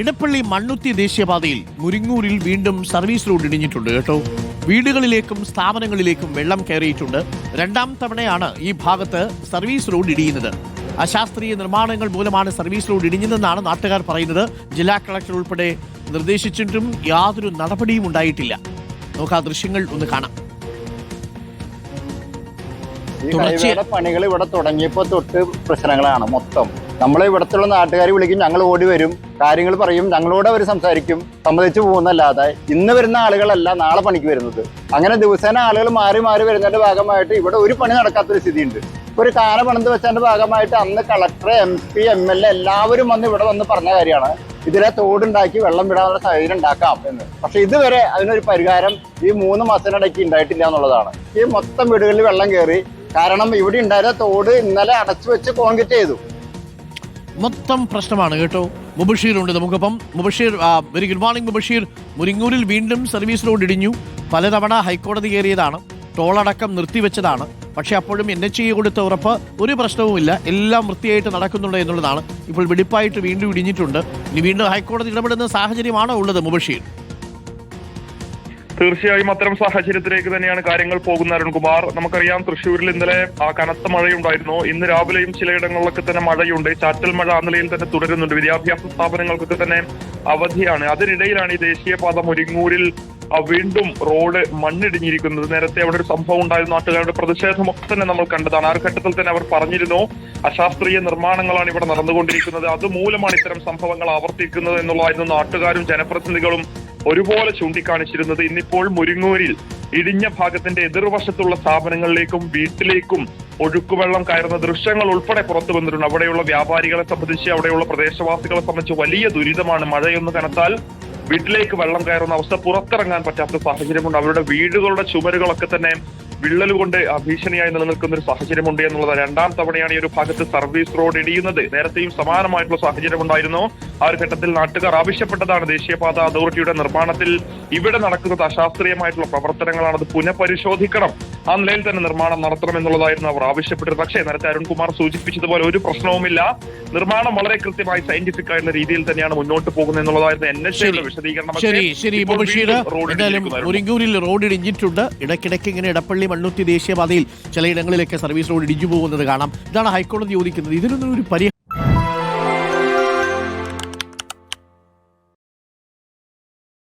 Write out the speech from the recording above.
ഇടപ്പള്ളി മണ്ണുത്തി ദേശീയപാതയിൽ മുരിങ്ങൂരിൽ വീണ്ടും service road ഇടിഞ്ഞിട്ടുണ്ട് കേട്ടോ. വീടുകളിലേക്കും സ്ഥാപനങ്ങളിലേക്കും വെള്ളം കയറിയിട്ടുണ്ട്. രണ്ടാം തവണയാണ് ഈ ഭാഗത്ത് സർവീസ് റോഡ് ഇടിയുന്നത്. അശാസ്ത്രീയ നിർമ്മാണങ്ങൾ മൂലമാണ് സർവീസ് റോഡ് ഇടിഞ്ഞതെന്നാണ് നാട്ടുകാർ പറയുന്നത്. ജില്ലാ കളക്ടർ ഉൾപ്പെടെ നിർദ്ദേശിച്ചിട്ടും യാതൊരു നടപടിയും ഉണ്ടായിട്ടില്ല. നമുക്ക് ആ ദൃശ്യങ്ങൾ ഒന്ന് കാണാം. പണികൾ ഇവിടെ തുടങ്ങിയപ്പോ തൊട്ട് പ്രശ്നങ്ങളാണ് മൊത്തം. നമ്മൾ ഇവിടത്തുള്ള നാട്ടുകാർ വിളിക്കും ഞങ്ങൾ ഓടി വരും. കാര്യങ്ങൾ പറയും ഞങ്ങളോട് അവർ സംസാരിക്കും. സമ്മതിച്ചു പോകുന്നല്ലാതെ ഇന്ന് വരുന്ന ആളുകളല്ല നാളെ പണിക്ക് വരുന്നത്. അങ്ങനെ ദിവസേന ആളുകൾ മാറി മാറി വരുന്നതിന്റെ ഭാഗമായിട്ട് ഇവിടെ ഒരു പണി നടക്കാത്തൊരു സ്ഥിതിയുണ്ട്. ഒരു കാന പണിത് വെച്ചതിന്റെ ഭാഗമായിട്ട് അന്ന് collector M P M L A എല്ലാവരും വന്ന് ഇവിടെ വന്ന് പറഞ്ഞ കാര്യമാണ്. ഇതിലെ തോടുണ്ടാക്കി വെള്ളം വിടാനുള്ള സാഹചര്യം ഉണ്ടാക്കാം എന്ന്. പക്ഷെ ഇതുവരെ അതിനൊരു പരിഹാരം ഈ മൂന്ന് മാസത്തിനിടയ്ക്ക് ഉണ്ടായിട്ടില്ല എന്നുള്ളതാണ്. ഈ മൊത്തം വീടുകളിൽ വെള്ളം കയറി കാരണം ഇവിടെ ഉണ്ടായിരുന്ന തോട് ഇന്നലെ അടച്ചു വെച്ച് കോൺക്രീറ്റ് ചെയ്തു. മൊത്തം പ്രശ്നമാണ് കേട്ടോ. മുബഷീർ ഉണ്ട് നമുക്കൊപ്പം. Mubashir very good morning Mubashir. മുരിങ്ങൂരിൽ വീണ്ടും സർവീസ് റോഡ് ഇടിഞ്ഞു. പലതവണ ഹൈക്കോടതി കയറിയതാണ്. ടോളടക്കം നിർത്തിവെച്ചതാണ്. പക്ഷേ അപ്പോഴും എൻ എച്ച് കൊടുത്ത ഉറപ്പ് ഒരു പ്രശ്നവുമില്ല. എല്ലാം വൃത്തിയായിട്ട് നടക്കുന്നുണ്ട് എന്നുള്ളതാണ്. ഇപ്പോൾ വെടിപ്പായിട്ട് വീണ്ടും ഇടിഞ്ഞിട്ടുണ്ട്. ഇനി വീണ്ടും ഹൈക്കോടതി ഇടപെടുന്ന സാഹചര്യമാണോ ഉള്ളത് മുബഷീർ? തീർച്ചയായും അത്തരം സാഹചര്യത്തിലേക്ക് തന്നെയാണ് കാര്യങ്ങൾ പോകുന്ന അരുൺകുമാർ. നമുക്കറിയാം തൃശ്ശൂരിൽ ഇന്നലെ കനത്ത മഴയുണ്ടായിരുന്നു. ഇന്ന് രാവിലെയും ചിലയിടങ്ങളിലൊക്കെ തന്നെ മഴയുണ്ട്. ചാറ്റൽ മഴ ആ നിലയിൽ തന്നെ തുടരുന്നുണ്ട്. വിദ്യാഭ്യാസ സ്ഥാപനങ്ങൾക്കൊക്കെ തന്നെ അവധിയാണ്. അതിനിടയിലാണ് ഈ ദേശീയപാത മുരിങ്ങൂരിൽ വീണ്ടും റോഡ് മണ്ണിടിഞ്ഞിരിക്കുന്നത്. നേരത്തെ അവിടെ ഒരു സംഭവം ഉണ്ടായിരുന്നു. നാട്ടുകാരുടെ പ്രതിഷേധമൊക്കെ തന്നെ നമ്മൾ കണ്ടതാണ്. ആ ഘട്ടത്തിൽ തന്നെ അവർ പറഞ്ഞിരുന്നു അശാസ്ത്രീയ നിർമ്മാണങ്ങളാണ് ഇവിടെ നടന്നുകൊണ്ടിരിക്കുന്നത്. അതുമൂലമാണ് ഇത്തരം സംഭവങ്ങൾ ആവർത്തിക്കുന്നത് എന്നുള്ളതായിരുന്നു നാട്ടുകാരും ജനപ്രതിനിധികളും ഒരുപോലെ ചൂണ്ടിക്കാണിച്ചിരുന്നത് ഇന്നിപ്പോൾ മുരിങ്ങൂരിൽ. ഇടിഞ്ഞ ഭാഗത്തിന്റെ എതിർവശത്തുള്ള സ്ഥാപനങ്ങളിലേക്കും വീട്ടിലേക്കും ഒഴുക്കുവെള്ളം കയറുന്ന ദൃശ്യങ്ങൾ ഉൾപ്പെടെ പുറത്തു വന്നിട്ടുണ്ട്. അവിടെയുള്ള വ്യാപാരികളെ സംബന്ധിച്ച് അവിടെയുള്ള പ്രദേശവാസികളെ സംബന്ധിച്ച് വലിയ ദുരിതമാണ്. മഴയൊന്ന് കനത്താൽ വീട്ടിലേക്ക് വെള്ളം കയറുന്ന അവസ്ഥ പുറത്തിറങ്ങാൻ പറ്റാത്ത സാഹചര്യമുണ്ട്. അവരുടെ വീടുകളുടെ ചുമരുകളൊക്കെ തന്നെ വിള്ളൽ കൊണ്ട് ഭീഷണിയായി നിലനിൽക്കുന്ന ഒരു സാഹചര്യമുണ്ട് എന്നുള്ളത് രണ്ടാം തവണയാണ് ഈ ഒരു ഭാഗത്ത് സർവീസ് റോഡ് ഇടിയുന്നത്. നേരത്തെയും സമാനമായിട്ടുള്ള സാഹചര്യം ഉണ്ടായിരുന്നു. ആ ഒരു ഘട്ടത്തിൽ നാട്ടുകാർ ആവശ്യപ്പെട്ടതാണ് ദേശീയപാത അതോറിറ്റിയുടെ നിർമ്മാണത്തിൽ ഇവിടെ നടക്കുന്നത് അശാസ്ത്രീയമായിട്ടുള്ള പ്രവർത്തനങ്ങളാണ് അത് പുനഃപരിശോധിക്കണം. ആ നിലയിൽ തന്നെ നിർമ്മാണം നടത്തണം എന്നുള്ളതായിരുന്നു അവർ ആവശ്യപ്പെട്ടത്. പക്ഷേ നേരത്തെ അരുൺകുമാർ സൂചിപ്പിച്ചതുപോലെ ഒരു പ്രശ്നവുമില്ല. നിർമ്മാണം വളരെ കൃത്യമായി സയന്റിഫിക് ആയിട്ടുള്ള രീതിയിൽ തന്നെയാണ് മുന്നോട്ട് പോകുന്നത് എന്നുള്ളതായിരുന്നു എൻ എച്ച് ശരി. വിശദീകരണം. ശരി ശരി എന്തായാലും. റോഡ് ഇടിഞ്ഞിട്ടുണ്ട്. ഇടയ്ക്കിടയ്ക്ക് ഇങ്ങനെ ഇടപ്പള്ളി മണ്ണുത്തി ദേശീയപാതയിൽ ചിലയിടങ്ങളിലൊക്കെ സർവീസ് റോഡ് ഇടിഞ്ഞു പോകുന്നത് കാണാം. ഇതാണ് ഹൈക്കോടതി ചോദിക്കുന്നത്. ഇതിനൊന്നും ഒരു പരിഹാരം